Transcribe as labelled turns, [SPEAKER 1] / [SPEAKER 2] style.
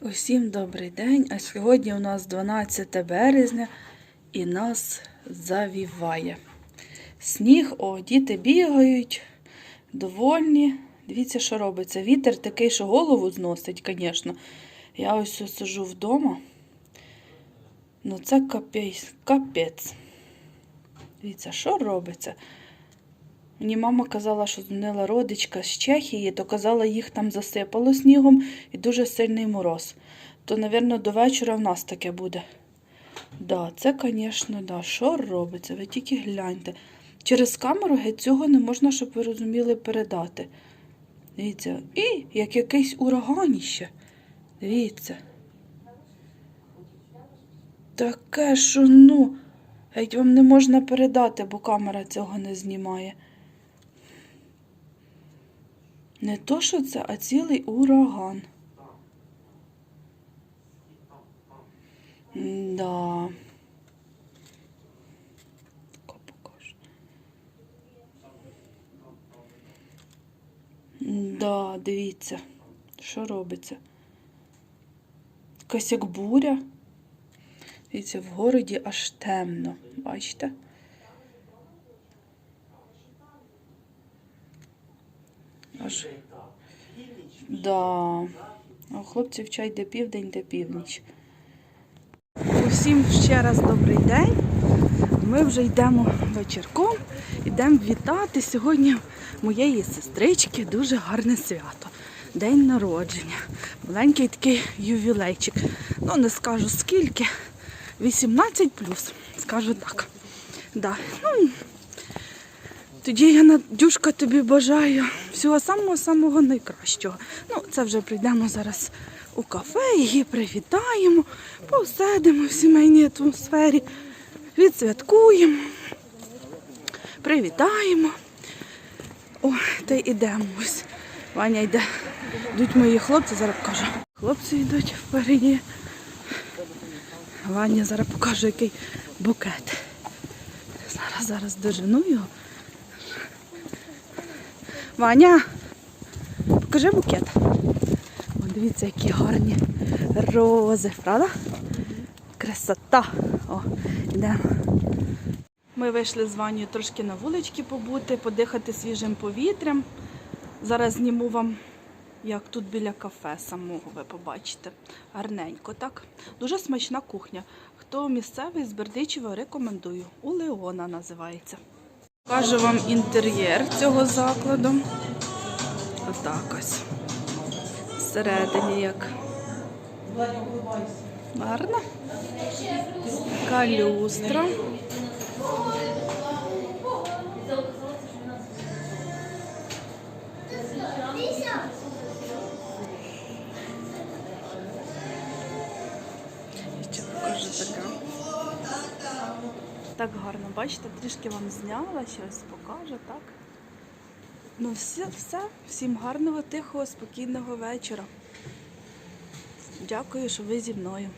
[SPEAKER 1] Усім добрий день. А сьогодні у нас 12 березня і нас завіває. Сніг, о, діти бігають, довольні. Дивіться, що робиться. Вітер такий, що голову зносить, звісно. Я ось сижу вдома. Ну це капець. Дивіться, що робиться. Мені мама казала, що дзвонила родичка з Чехії, то казала, їх там засипало снігом і дуже сильний мороз. То, мабуть, до вечора в нас таке буде. Да, це, звісно, да. Що робиться? Ви тільки гляньте. Через камеру геть цього не можна, щоб ви розуміли, передати. Дивіться, і як якийсь ураганіще. Дивіться. Таке, що ну, геть вам не можна передати, бо камера цього не знімає. Не то, що це, а цілий ураган. Да. Да, дивіться, що робиться. Якась як буря. Дивіться, в городі аж темно. Бачите? Аж. Да. У хлопців чай де південь, де північ. Усім ще раз добрий день. Ми вже йдемо вечірком, йдемо вітати сьогодні моєї сестрички дуже гарне свято. День народження. Маленький такий ювілейчик. Ну, не скажу скільки. 18 плюс, скажу так. Да. Ну, тоді я, Надюшка, тобі бажаю всього самого-самого найкращого. Ну, це вже прийдемо зараз у кафе, її привітаємо, посидимо в сімейній атмосфері, відсвяткуємо, привітаємо. О, та й ідемо ось. Ваня йде. Йдуть мої хлопці, зараз покажу. Хлопці йдуть впереді. Ваня зараз покаже, який букет. Зараз, зараз дожену його. Ваня, покажи букет. О, дивіться, які гарні рози, правда? Красота. О, йдемо. Ми вийшли з Ванею трошки на вулички побути, подихати свіжим повітрям. Зараз зніму вам, як тут біля кафе самого ви побачите. Гарненько, так? Дуже смачна кухня. Хто місцевий з Бердичева, рекомендую. У Леона називається. Покажу вам інтер'єр цього закладу. Отак ось. Всередині як. Гарно. Така люстра. Так гарно, бачите, трішки вам зняла, щось покажу, так? Ну, все, все. Всім гарного, тихого, спокійного вечора. Дякую, що ви зі мною.